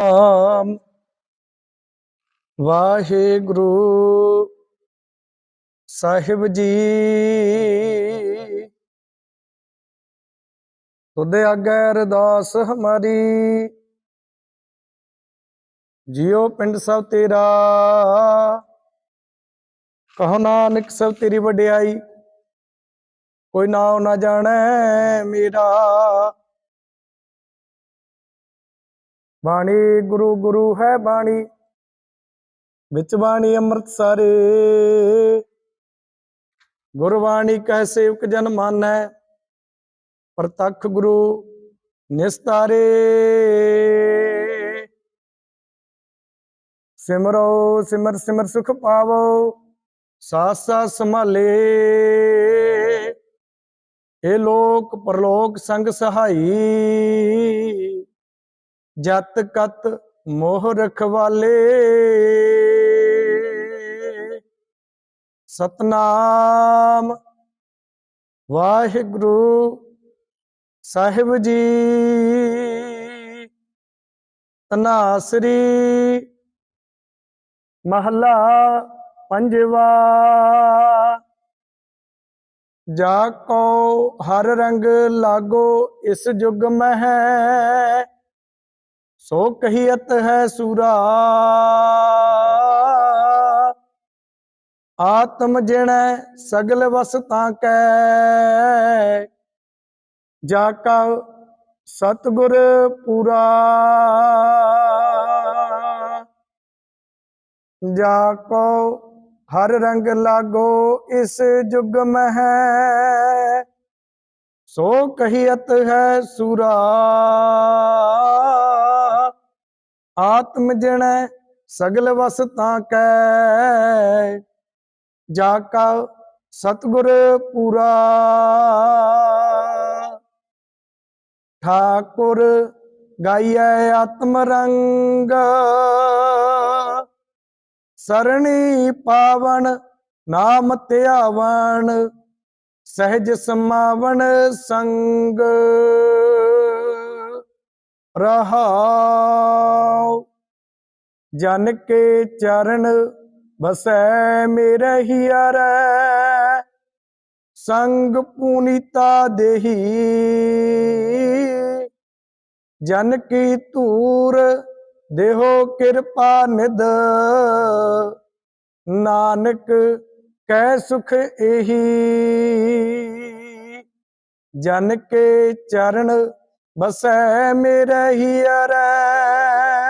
ਨਾਮ ਵਾਹਿਗੁਰੂ ਸਾਹਿਬ ਜੀ। ਤੁਦੇ ਆਗੇ ਅਰਦਾਸ ਹਮਾਰੀ। ਜਿਉ ਪਿੰਡ ਸਭ ਤੇਰਾ। ਕਹੋ ਨਾਨਕ ਸਭ ਤੇਰੀ ਵਡਿਆਈ। ਕੋਈ ਨਾਉ ਨਾ ਜਾਣੈ ਮੇਰਾ। ਬਾਣੀ ਗੁਰੂ ਗੁਰੂ ਹੈ ਬਾਣੀ। ਵਿੱਚ ਬਾਣੀ ਅੰਮ੍ਰਿਤ ਸਾਰੇ ਗੁਰਬਾਣੀ ਕਹਿ ਸੇਵਕ ਜਨ ਮਾਨੈ, ਪ੍ਰਤੱਖ ਗੁਰੂ ਨਿਸਤਾਰੇ। ਸਿਮਰੋ ਸਿਮਰ ਸਿਮਰ ਸੁਖ ਪਾਵੋ ਸਾਥ ਸਾਥ ਸੰਭਾਲੇ। ਇਹ ਲੋਕ ਪਰਲੋਕ ਸੰਗ ਸਹਾਈ। ਜਤ ਕਤ ਮੋਹ ਰਖਵਾਲੇ। ਸਤਨਾਮ ਵਾਹਿਗੁਰੂ ਸਾਹਿਬ ਜੀ। ਤਨਾਸਰੀ ਮਹੱਲਾ ਪੰਜਵਾ। ਜਾ ਕੋ ਹਰ ਰੰਗ ਲਾਗੋ ਇਸ ਜੁਗ ਮਹਿ। ਸੋ ਕਹੀਅਤ ਹੈ ਸੂਰਾ। ਆਤਮ ਜਿਣੈ ਸਗਲ ਵਸ ਤਾਂ ਕੈ। ਜਾ ਕਾ ਸਤਗੁਰ ਪੂਰਾ। ਜਾ ਕੋ ਹਰ ਰੰਗ ਲਾਗੋ ਇਸ ਜੁਗ ਮਹਿ। ਸੋ ਕਹੀਅਤ ਹੈ ਸੂਰਾ। ਆਤਮ ਜਣੈ ਸਗਲ ਵਸ ਤਾਂ ਕੈ। ਜਾ ਕਾ ਸਤਗੁਰ ਪੂਰਾ। ਠਾਕੁਰ ਗਾਈਐ ਆਤਮ ਰੰਗ। ਸਰਣੀ ਪਾਵਨ ਨਾਮ ਧਿਆਵਨ ਸਹਿਜ ਸਮਾਵਨ ਸੰਗ। ਰਹਾਉ ਜਨ ਕੇ ਚਰਨ ਬਸੈ ਮੇਰੇ ਹੀਰੈ ਸੰਗ ਪੂਨੀਤਾ ਦੇਹੀ। ਜਨ ਕੀ ਧੂਰ, ਦੇਹੋ ਕਿਰਪਾ ਨਿਦ ਨਾਨਕ ਕੈ ਸੁਖ ਇਹੀ ਜਨ ਕੇ ਚਰਨ ਬਸੈ ਮੇਰੇ ਹੀਰੈ